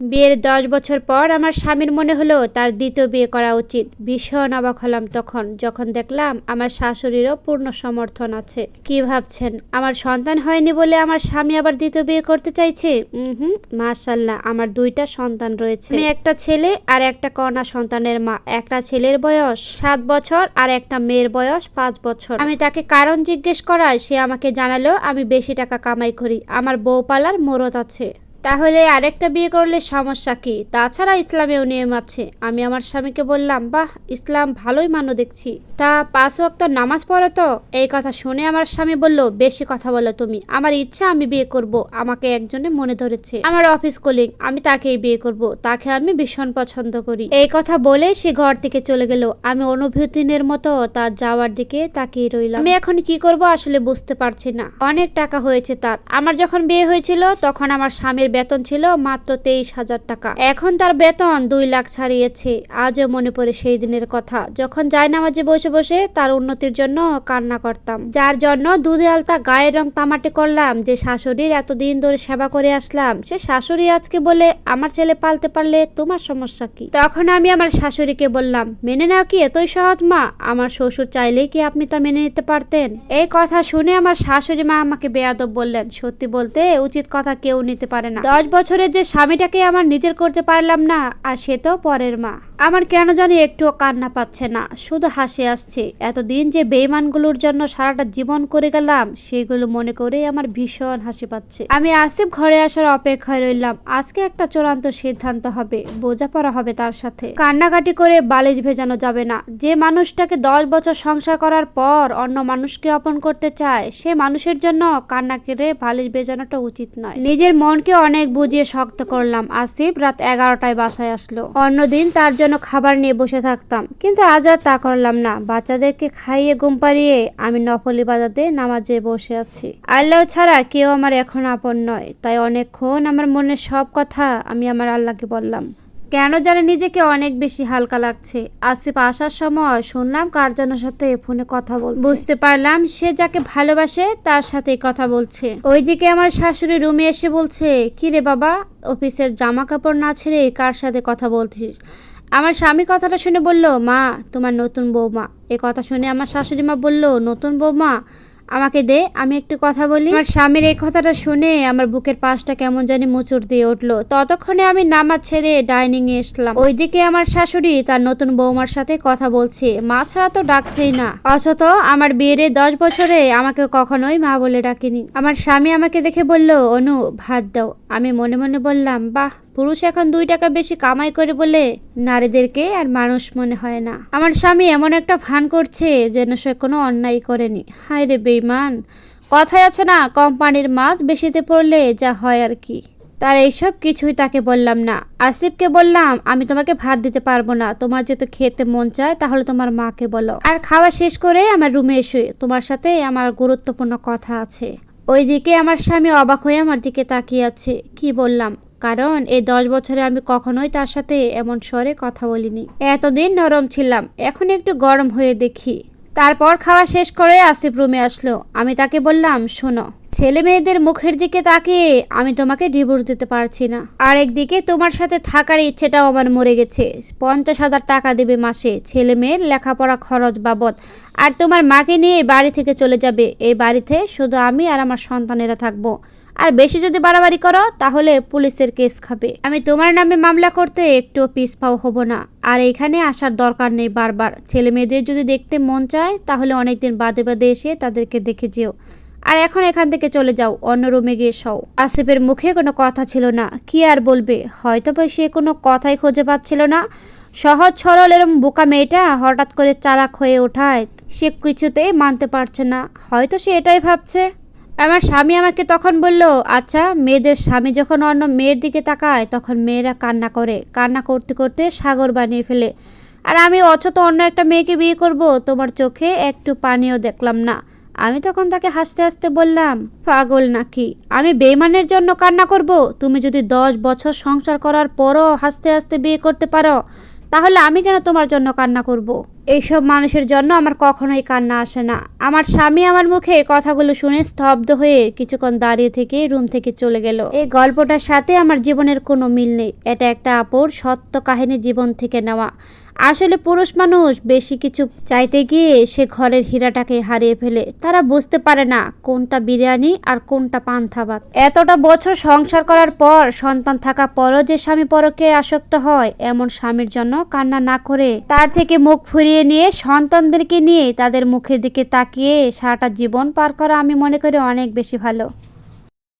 বিয়ের দশ বছর পর আমার স্বামীর মনে হলো তার দ্বিতীয় বিয়ে করা উচিত। ভীষণ অবাক হলাম তখন, যখন দেখলাম আমার শাশুড়িরও পূর্ণ সমর্থন আছে। কি ভাবছেন? আমার সন্তান হয়নি বলে আমার স্বামী আবার দ্বিতীয় বিয়ে করতে চাইছে? হুম মাশাল্লাহ, আমার দুইটা সন্তান রয়েছে। আমি একটা ছেলে আর একটা কন্যা সন্তানের মা। একটা ছেলের বয়স সাত বছর আর একটা মেয়ের বয়স পাঁচ বছর। আমি তাকে কারণ জিজ্ঞেস করায় সে আমাকে জানালো, আমি বেশি টাকা কামাই করি। আমার বউ পালার মরত আছে। তাহলে আরেকটা বিয়ে করলে সমস্যা কি? তাছাড়া ইসলামেও নিয়ম আছে। আমি আমার স্বামীকে বললাম, বাহ, ইসলাম ভালোই মানো দেখছি। তা পাঁচ ওয়াক্ত নামাজ পড়ো তো? এই কথা শুনে আমার স্বামী বলল, বেশি কথা বলো তুমি। আমার ইচ্ছা আমি বিয়ে করব। আমাকে একজনে মনে ধরেছে। আমার অফিস কলিং আমি তাকেই বিয়ে করব। তাকে আমি ভীষণ পছন্দ করি। এই কথা বলে সে ঘর থেকে চলে গেল। আমি অনুভূতিনের মতো তার যাওয়ার দিকে তাকিয়ে রইলাম। আমি এখন কি করব আসলে বুঝতে পারছি না। অনেক টাকা হয়েছে তার। আমার যখন বিয়ে হয়েছিল, তখন আমার স্বামীর বেতন ছিল মাত্র তেইশ হাজার টাকা। এখন তার বেতন দুই লাখ ছাড়িয়েছে। আজও মনে পড়ে সেই দিনের কথা। যখন যায় নামাজে বসে বসে তার উন্নতির জন্য কান্না করতাম। যার জন্য দুধে আলতা, গায়ের রং তামাটে করলাম। যে শাশুড়ির এতদিন ধরে সেবা করে আসলাম, সে শাশুড়ি আজকে বলে, আমার ছেলে পালতে পারলে তোমার সমস্যা কি? তখন আমি আমার শাশুড়িকে বললাম, মেনে নাও কি এতই সহজ মা? আমার শ্বশুর চাইলেই কি আপনি তা মেনে নিতে পারতেন? এই কথা শুনে আমার শাশুড়ি মা আমাকে বেয়াদব বললেন। সত্যি বলতে, উচিত কথা কেউ নিতে পারে না। দশ বছরের যে স্বামীটাকে আমার নিজের করতে পারলাম না আর সে তো পরের মা। আমার কেন জানি একটুও কান্না পাচ্ছে না, শুধু হাসি আসছে। এতদিন যে বেইমানগুলোর জন্য সারাটা জীবন করে গেলাম, সেগুলো মনে করে আমার ভীষণ হাসি পাচ্ছে। আমি আসিফ ঘরে আসার অপেক্ষায় রইলাম, আজকে একটা চূড়ান্ত সিদ্ধান্ত হবে, বোঝাপড়া হবে তার সাথে। কান্নাকাটি করে বালিশ ভেজানো যাবে না, যে মানুষটাকে দশ বছর সংসার করার পর অন্য মানুষকে অপন করতে চায়, সে মানুষের জন্য কান্না কেড়ে বালিশ ভেজানোটা উচিত নয়। নিজের মনকে অনেক বুঝিয়ে শক্ত করলাম, আসিফ রাত এগারোটায় বাসায় আসলো। অন্যদিন তার জন্য খাবার নিয়ে বসে থাকতাম। কিন্তু আজ আর তা করলাম না। বাচ্চাদেরকে খাইয়ে ঘুম পাড়িয়ে আমি নফলি বাজাতে নামাজে বসে আছি। আল্লাহ ছাড়া কেউ আমার এখন আপন নয়। তাই অনেকক্ষণ আমার মনের সব কথা আমি আমার আল্লাহকে বললাম। কেন জানি নিজেকে অনেক বেশি হালকা লাগছে। আসিফ আসার সময় শুনলাম কার কারজনের সাথে ফোনে কথা বল বুঝতে পারলাম সে যাকে ভালোবাসে তার সাথে কথা বলছে। ওইদিকে আমার শাশুড়ি রুমে এসে বলছে, কিরে বাবা, অফিসের জামা কাপড় না ছেড়ে কার সাথে কথা বলছিস? আমার স্বামী কথাটা শুনে বলল, মা, তোমার নতুন বৌমা। এ কথা শুনে আমার শাশুড়ি মা বলল, নতুন বৌমা, আমাকে দে, আমি একটু কথা বলি। আমার স্বামীর এই কথাটা শুনে আমার বুকের পাশটা কেমন জানি মুচুর দিয়ে উঠল। ততক্ষণে আমি নামাজ ছেড়ে ডাইনিং এ এসলাম। ওইদিকে আমার শাশুড়ি তার নতুন বৌমার সাথে কথা বলছে। মা ছাড়া তো ডাকছেই না। অথচ আমার বিয়ের দশ বছরে আমাকে কখনোই মা বলে ডাকেনি। আমার স্বামী আমাকে দেখে বলল, অনু, ভাত দাও। আমি মনে মনে বললাম, বাহ পুরুষ এখন দুই টাকা বেশি কামাই করে বলে নারীদেরকে আর মানুষ মনে হয় না। আমার স্বামী এমন একটা ভান করছে যেন সে কোনো অন্যায় করেনি। হায় রে বেইমান কথায় আছে না, কোম্পানির মাছ বেশিতে পড়লে যা হয় আর কি। তার এইসব কিছুই তাকে বললাম না। আসিফকে বললাম, আমি তোমাকে ভাত দিতে পারব না। তোমার যেহেতু খেতে মন চায়, তাহলে তোমার মাকে বলো। আর খাওয়া শেষ করে আমার রুমে এসে। তোমার সাথে আমার গুরুত্বপূর্ণ কথা আছে। ওইদিকে আমার স্বামী অবাক হয়ে আমার দিকে তাকিয়ে আছে। কি বললাম? কারণ এই দশ বছরে আমি কখনোই তার সাথে এমন স্বরে কথা বলিনি। এতদিন নরম ছিলাম, এখন একটু গরম হয়ে দেখি। তারপর খাওয়া শেষ করে আসিফ রুমে আসলো। আমি তাকে বললাম, শোনো, ছেলে মেয়েদের মুখের দিকে তাকিয়ে আমি তোমাকে ডিভোর্স দিতে পারছি না। আর একদিকে তোমার সাথে থাকার ইচ্ছেটাও আমার মরে গেছে। পঞ্চাশ হাজার টাকা দেবে মাসে, ছেলে মেয়ের লেখাপড়া খরচ বাবদ। আর তোমার মাকে নিয়ে বাড়ি থেকে চলে যাবে। এই বাড়িতে শুধু আমি আর আমার সন্তানেরা থাকব। আর বেশি যদি বাড়াবাড়ি করো, তাহলে পুলিশের কেস খাবে। আমি তোমার নামে মামলা করতে একটু পিসপাও হব না। আর এখানে আসার দরকার নেই বারবার। ছেলে মেয়েদের যদি দেখতে মন চায়, তাহলে অনেকদিন বাদে বাদে এসে তাদেরকে দেখে যেও। আর এখন এখান থেকে চলে যাও, অন্য রুমে গিয়ে সও আসিফের মুখে কোনো কথা ছিল না। কি আর বলবে? হয়তো বা সে কোনো কথাই খুঁজে পাচ্ছিল না। সহজ সরল এরম বোকা মেয়েটা হঠাৎ করে চালাক হয়ে ওঠায়, সে কিছুতেই মানতে পারছে না। হয়তো সে এটাই ভাবছে। আমার স্বামী আমাকে তখন বলল আচ্ছা মেয়েদের স্বামী যখন অন্য মেয়ের দিকে তাকায়, তখন মেয়েরা কান্না করে। কান্না করতে করতে সাগর বানিয়ে ফেলে। আর আমি অথচ অন্য একটা মেয়েকে বিয়ে করব, তোমার চোখে একটু পানিও দেখলাম না। আমি তখন তাকে হাসতে হাসতে বললাম, পাগল নাকি? আমি বেইমানের জন্য কান্না করব? তুমি যদি দশ বছর সংসার করার পরও হাসতে হাসতে বিয়ে করতে পারো তাহলে আমি কেন তোমার জন্য কান্না করব। এইসব মানুষের জন্য আমার কখনোই কান্না আসে না। আমার স্বামী আমার মুখে কথাগুলো শুনে স্তব্ধ হয়ে কিছুক্ষণ দাঁড়িয়ে থেকে রুম থেকে চলে গেল। এই গল্পটার সাথে আমার জীবনের কোনো মিল নেই। এটা একটা আপর সত্য কাহিনী জীবন থেকে নেওয়া। আসলে পুরুষ মানুষ বেশি কিছু চাইতে গিয়ে সে ঘরের হীরাটাকে হারিয়ে ফেলে। তারা বুঝতে পারে না কোনটা বিরিয়ানি আর কোনটা পান্থা ভাত। এতটা বছর সংসার করার পর সন্তান থাকা পরও যে স্বামী পরকে আসক্ত হয়, এমন স্বামীর জন্য কান্না না করে তার থেকে মুখ ফুরিয়ে নিয়ে সন্তানদেরকে নিয়ে তাদের মুখের দিকে তাকিয়ে সারাটা জীবন পার করা আমি মনে করি অনেক বেশি ভালো।